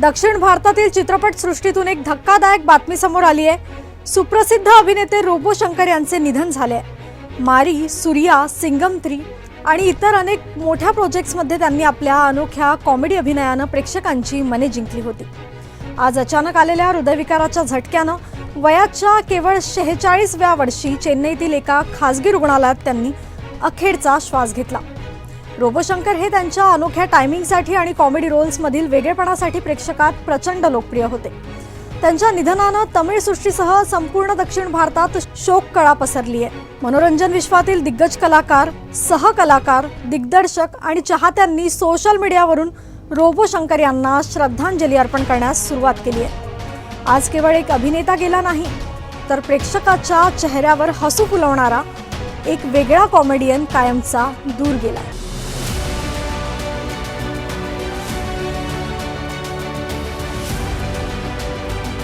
दक्षिण भारतातील चित्रपट सृष्टीतून एक धक्कादायक बातमी समोर आली आहे. सुप्रसिद्ध अभिनेते रोबो शंकर यांचे निधन झाले मारी सूर्या सिंगम थ्री आणि इतर अनेक मोठ्या प्रोजेक्ट्समध्ये त्यांनी आपल्या अनोख्या कॉमेडी अभिनयानं प्रेक्षकांची मने जिंकली होती. आज अचानक आलेल्या हृदयविकाराच्या झटक्यानं वयाच्या केवळ शेहेचाळीसव्या वर्षी चेन्नईतील एका खासगी रुग्णालयात त्यांनी अखेरचा श्वास घेतला. रोबोशंकर हे त्यांच्या अनोख्या टायमिंगसाठी आणि कॉमेडी रोल्समधील वेगळेपणासाठी प्रेक्षकात प्रचंड लोकप्रिय होते. त्यांच्या निधनानं तमिळ सृष्टीसह संपूर्ण दक्षिण भारतात शोककळा पसरली आहे मनोरंजन विश्वातील दिग्गज कलाकार सहकलाकार दिग्दर्शक आणि चाहत्यांनी सोशल मीडियावरून रोबो शंकर यांना श्रद्धांजली अर्पण करण्यास सुरुवात केली आहे आज केवळ एक अभिनेता गेला नाही तर प्रेक्षकाच्या चेहऱ्यावर हसू फुलवणारा एक वेगळा कॉमेडियन कायमचा दूर गेला